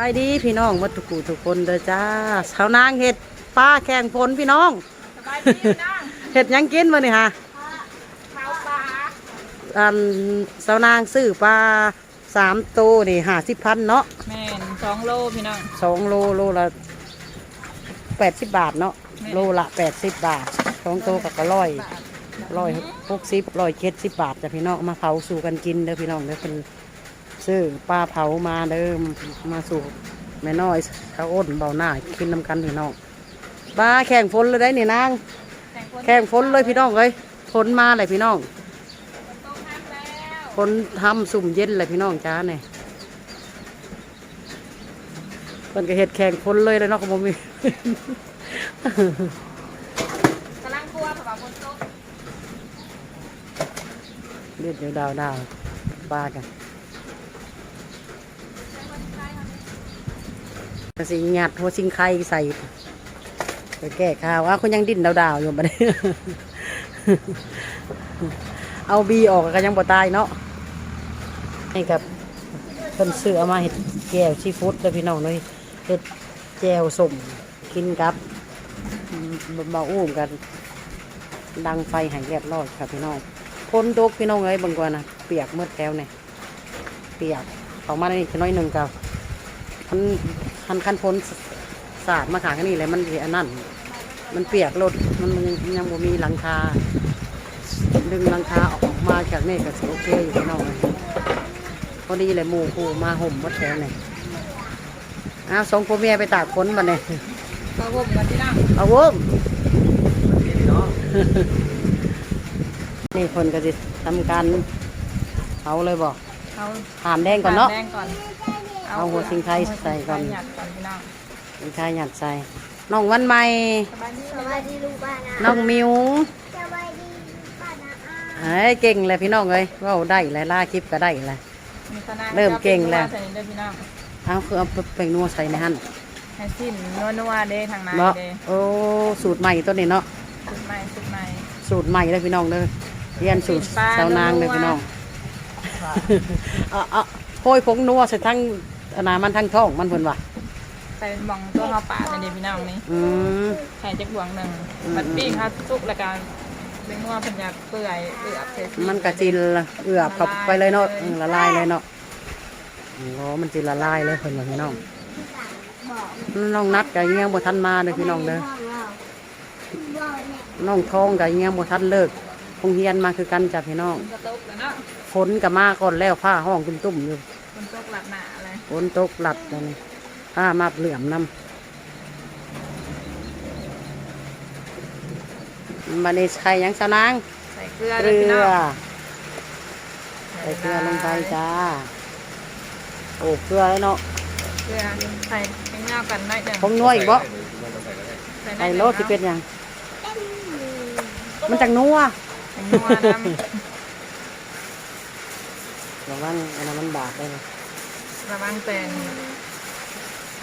ไปดีพี่น้องวัดทุกกูทุกคนเด้อจ้าสาวนางเห็ดปลาแข่งฝนพี่น้องสบายดีนั่งเห็ดหยังกินมานี่ฮะข้าวปลาอันสาวนางซื้อปลาสามตัวนี่ห้าสิบพันเนาะแม่นสองโลพี่น้อง สองโลโลละแปดสิบบาทเนาะแม่โลละแปดสิบบาทสองตัวกับก็ร้อยร้อยหกสิบร้อยเจ็ดสิบบาทจ้ะพี่น้องเอามาเผาสู่กันกินเด้อพี่น้องเด้อเป็น ซื้อปลาเผามาเด้อมาสู่แม่น้อยเขาอ้นเบาหน้ากินน้ำกันพี่น้องปลาแข่งฝนเลยได้นี่นางแต่งคนแข่งฝนเลยพี่น้องเลยฝนมาเลยพี่น้องโตห้ามแล้วฝนทำสุ่มเย็นเลยพี่น้องจ้าเนี่ยเพิ่นก็เห็ดแข่งฝนเลยเลยเนาะก็บ่มีกำลังครัวเพราะว่าฝนตกเลือดเดี๋ยวดาวดาวปลากัน สิหยัดหัวซิงไข่ใส่ไปแก้ข้าวอ้าคนยังดิ้นดาวดาๆอยู่บัดนี้เอาบีออกก็ยังบ่ตายเนาะนี่กับเพิ่นซื้อเอามาเห็ดแก้วชีฟู้ดเลยพี่น้องเลยเห็ดแก้วสมกินกับมเบาอุ้มกัน ดังไฟหายเรียบร้อยครับพี่น้องพ้นตกพี่น้องเอ้ยบางกว่านะเปียกเมื่อแถวเนี่ยเปียกออกมาในนี้น้อยหนึ่งกับมัน คันคันพ้นสาดมาขางอันนี้เลยมันสิอันนั้นมันเปียกรถมันยังบ่มีหลังคา ดึงหลังคาออกมาจากนี่ก็สิโอเคอยู่พี่น้องเอ้ยพอดีเลยหมู่คู่มาห่มเมื่อแถวเนี่ยอ้าวสองพ่อเมียไปตากฝนมาเนี่ยข้าวผมกันพี่น้องเอาวงนี่คนก็จะทำการเอาเลยบอกเอาถามแดงก่อนเนาะแดงก่อน เอาหัวสิงไทยใส่ก่อนหยัดก่อนพี่น้องเป็นชายหยัดใส่น้องวันใหม่สบายดีสวัสดีลูกบ้านนะน้องมิวสวัสดีป้านะอาเฮ้ยเก่งเลยพี่น้องเอ้ยเว่าได้เลยล่าคลิปก็ได้เลยมีคณะเริ่มเก่งแล้วใส่เด้อพี่น้องเอาคือเอาไปนัวใส่ในหั่นให้สิ้นนัวๆเด้ทางในเนาะเด้โอ้สูตรใหม่ตัวนี้เนาะสุดใหม่สุดใหม่สูตรใหม่เลยพี่น้องเด้อเรียนสูตรปลาสาวนางเลยนัวพี่น้องเอาเอาโอยผงนัวใส่ทั้ง อนนามันทั้งท้องมันเพิ่นว่ะใส่หมองตัวข้าวปลาเด้อพี่น้องนี่อืม ใส่จักบวงหนึ่งอืมบัดปิ้งครับสุกแล้วก็เป็นนัวเพันอยากเปื่อยเปื่อยเสร็จ มันกะจิละเอือบเข้าไปเลยเนาะอืมละลายเลยเนาะโอ้มันจิละลายเลยเพิ่นว่าพี่น้องบอกน้องนัดก็ยังบ่ทันมาเด้อพี่น้องเด้อห้องเราบอกเนี่ยน้องทองก็ยังบ่ทันเลิกคงเฮียนมาคือกันจ้ะพี่น้องฝนก็ตกแล้วเนาะฝนก็มาก่อนแล้วผ้าห้องตุ้มๆอยู่ ฝนตกหลัดจังผ้ามาเหลื่อมนํบัดนี้ใส่หยังซะนางใส่เกลือเกเลยลืพี่น้อองใส่เกลือลงไปจ้า โอ้เกลือแล้วเนาะเกลือใส่ให้เงากันหน่อยหนึ่งผงนัวอีกบ่ใส่หน่ไอ้อยหนึ่งโลดที่เป็นหยัง มันจังนัวเป็นนัวน้ระวังอันนั้นมันบาดได้เลยำระวังเป็น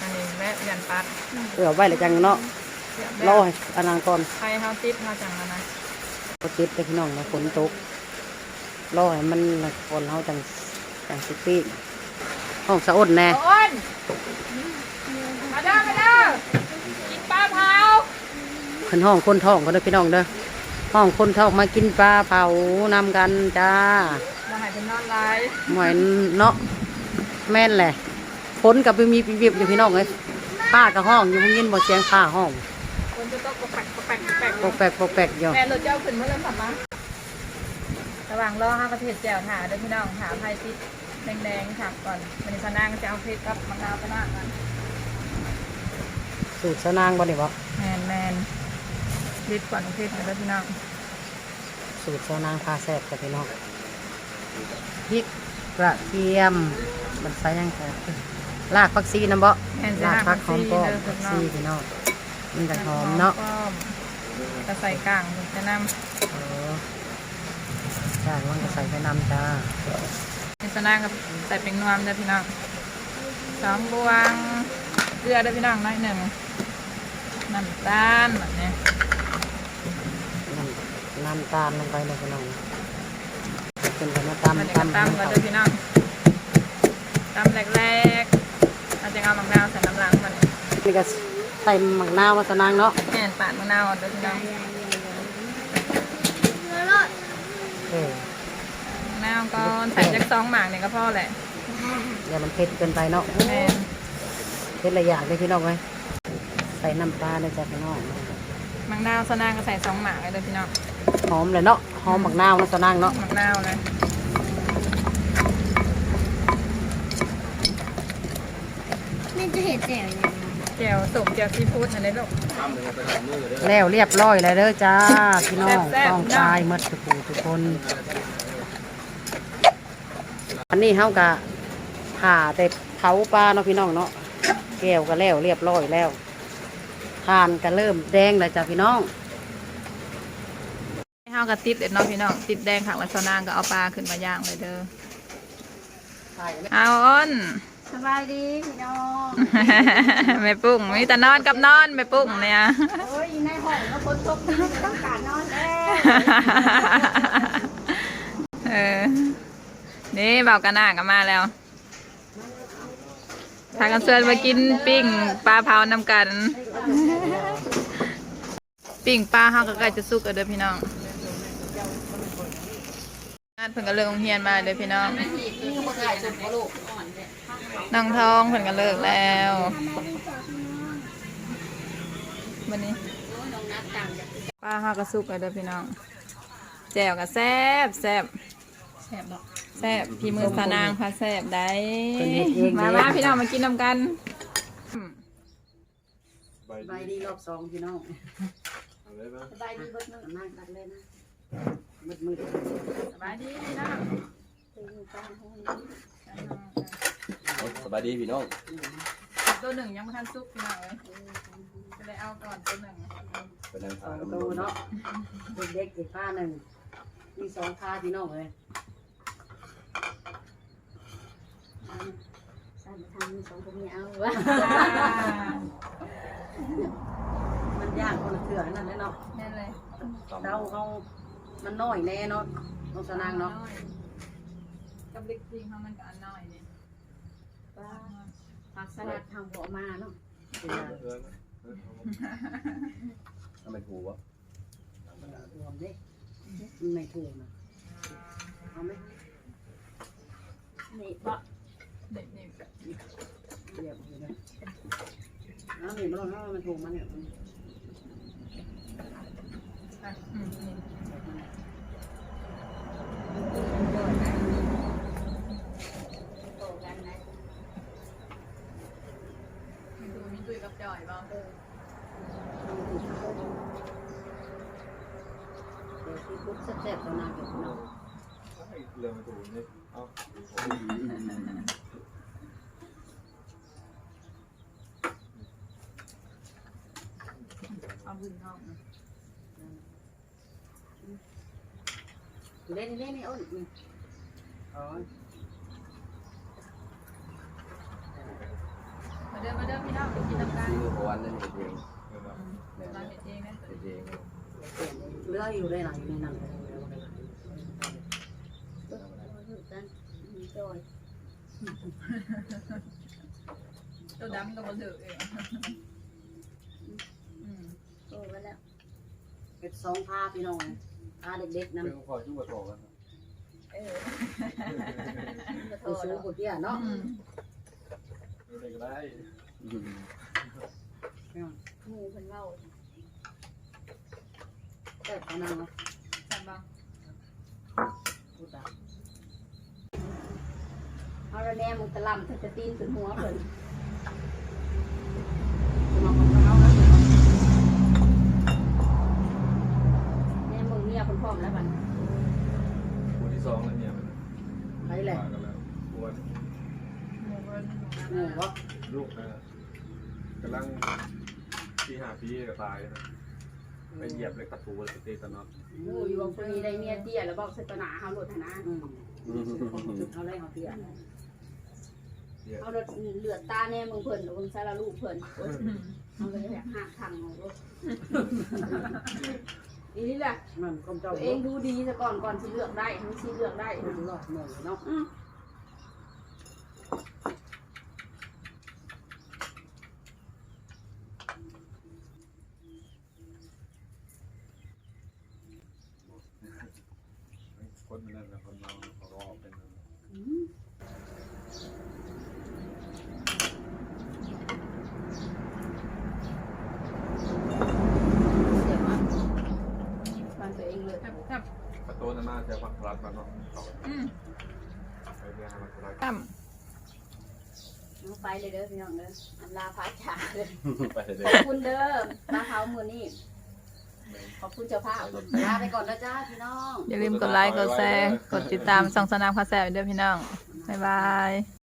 อันนี้แม่ยันปัดเออไว้เลยจังเนาะรอให้อันนั้นก่อนใครเฮาติดเฮาจังแล้วนะก็ติดไปพี่น้องนะฝนตกรอให้มันคนเขาจังจังสิปีกห้องสะอดแน่โอนมาเด้อมาเด้อกินปลาเผาคนห้องคนท้องคนเด้อพี่น้องเด้อห้องคนท้องมากินปลาเผานำกันจ้ามาใหายเป็นนอนไลฟ์หมวยเนาะ แม่นแหละฝนกับมีปีบๆอยู่พี่น้องเลยผ้ากับห้องอยู่ยินบ่เสียงผ้าห้องคนจะต้องกระแปกกระแปกกระแปกปกแปกปกแปกอยู่แม่รถเจ้าขึ้นเมื่อเริ่มขับมาระหว่างรอห้ากระเทียมแจ่วถาเด้วยพี่น้องถาไผ่ติดแดงๆถักก่อนวันนี้พนางจะเอาพริกกับมะนาวไปหน้ากันสูตรสนางบ่ได้บ่แมนแมนพริกก่อนพริกนะเด้อพี่น้องสูตรสนางพาแซ่บกับพี่น้องพริก กระเทียมมันใส่หยังไงลากผักซีน้ำบ่แมนจะลากหักผัผักกหอมซีป้อมเด้อผัพี่กน้องซีพี่น้องมันจะหอมเนาะป้อมจะใส่กลางจะนเออใช่มันก็ใส่ไปน้ำจ้าำเป็นพนางกับใส่เป็นนวมเด้อพี่น้องสองบวงเกลือเด้อพี่น้องน้อยหนึ่งน้ำตาลแบบนี้น้ำน้ำตาลลงไปเลยพี่น้อง เป็นไปน้ำตาลมันจะกระตำกันเด้อพี่น้องตำแรกๆอาจจะจะเอามะนาวใส่น้ำล้างมันนี่ก็ใส่หมักนาวมาสนางเนาะแม่นปาดมะนาวเด้อพี่น้องเนื้อรสเออมะนาวก่อนใส่จักสองหมากเนี่ยก็พอแหละเดี๋ยวมันเผ็ดเกินไปเนาะแม่นเผ็ดหลายอย่างเลยพี่น้องเอ้ยใส่น้ำปลาเลยจ้ะพี่น้องมะนาวสนางก็ใส่สองหมากเลยเด้อพี่น้อง หอมเลยเนาะหอมหมักนาวมาสนางเนาะมะนาวเลยแม่จะเห็นแจ่วยังไงแจ่วสุกแจ่วซีฟู้ดอันนี้ลูกแล้วเรียบร้อยแล้วเด้อจ้าพี่น้องแซ่บๆ ต้องตายหมดทุกผู้ทุกคนอันนี้เฮากะผ่าแต่เผาปลาเนาะพี่น้องเนาะแก้วก็แล้วเรียบร้อยแล้วทานก็เริ่มแดงแล้วจ้ะพี่น้องให้เฮากระติดเด็ดเนาะพี่น้องติดแดงขังไว้สนางก็เอาปลาขึ้นมาย่างเลยเด้อเอาอ้นสบายดีพี่น้องแม่ปุ้งมีแต่นอนกับนอนแม่ปุ้งเนี่ยโอ้ยในห้องก็ฝนตกนี่ต้องการนอนแล้วเออนี่เบากระหน้าก็มาแล้วทางกันเชิญมากินปิ้งปลาเผานำกัน ปิ้งปลาเฮาก็ใกล้จะสุกแล้วเด้อพี่น้อง งานเพิ่นก็เลิกโรงเรียนมาเด้อพี่น้องน้องทองเพิ่นก็เลิกแล้ววันนี้ปลาเฮาก็สุกแล้วเด้อพี่น้องแจ่วก็แซ่บแซ่บแซ่บแซ่บพี่มือสานางพาแซ่บได้เพิ่นเฮ็ดเองมาเด้ว่าพี่น้องมากินนำกันอืมใบดีรอบสองพี่น้องสบายดีเบิดมื้อนั่งตัดเลยนะ มืดมืดสบายดีพี่น้องสบายดีพี่น้อง ตัวหนึ่งยังไม่ทันซุกพี่น้องเลยก็เลยเอาก่อนตัวหนึ่งเป็นนางสาอวงตัวเนาะเด็กๆอีกผ้าหนึ่งมีสองผ้าพี่น้องเลยสามทำสองคนนี้เอาวะมันยางคนเถื่อนนั่นเลยเนาะแน่นเลยเดาเขา มันน้อยแน่เนาะน้องสนางเนาะกับเล็กจริงเขามันก็อันน้อยนี่ผักสลัดทำหัวมาเนาะทำเป็นหูวะรวมดิมันไม่ถูกนะเอาไหมนี่ปะเด็กนี่เรียบเลยนะเอาหนีมันลงเอามันถูกมันเนี่ย อะอืมนี่โตกันนะมีตัวมีตุยกับจอยบ้างเดี๋ยวที่พุทธแซ่บๆตัวนางกับพี่น้องเรื่องมันถูกนี่เอาเอาบุญเข้านะ เล่นเล่นนี่อ้นอ๋อมาเดินมาเดินพี่น้องไปกินน้ำกันที่มือวันนั่นเองแม่เราเห็นเองนะเองเลืออยู่ได้หลายอยู่ในนั้นอยู่กันจอยตัวดำตัวบนถือเองอืมโตกันแล้วเป็นสองผ้าพี่น้อง ผ้าเด็กๆนั่นเป็นพอจุ๊บกระโถกันเออคือซื้อกุเตี้ยเนาะอืมไม่ก็ได้หมูเพิ่นเว้าแซ่บขนาดเนาะใช่บ้างพูดตามเอาละแน่มึงตะลำเธอจะตีนขึ้นหัวเพิ่น ร้อมแล้วบัดคนที่สองแล้วเนี่ยมันไปแหละมากันแล้วปวดหมูเบิ้ลหมูวะลูกนะกำลังปีหาปีก็ตายนะไปเหยียบเลยกระถูเลยตีตะน็อตหมูอยู่บางคนนี้ได้เมียเตี้ยแล้วบอกสตนาเฮาโลดหั่นนะอืมเอาอะไรเอาเตี้ยเอารถเหลือดตาแน่มึงเพิ่นมึงสารลูกเพิ่นโอ๊ยเอาเลยอยากหักทางของรถ อีนี่แหละมันคมเจ้าตัวเองดูดีซะก่อนก่อนสีเหลืองได้ทั้งสีเหลืองได้นะหลอดเหนื่อยเนาะอืมคนนั้นคนเรา ประตูนั่นน่าจะพักรัดมันเนาะเขาอืมไปเรียนให้มันรัดแซ่บน้องไปเลยเด้อพี่น้องเด้ออันลาพาชาเลยไปเลยขอบคุณเด้อมาเท้ามือนี่ขอบคุณเจ้าภาพลาไปก่อนนะจ้าพี่น้อง อย่าลืมกดไลค์ กดแชร์ กดติดตามส่องสนามคาแซ่บเด้อพี่น้อง บ๊ายบาย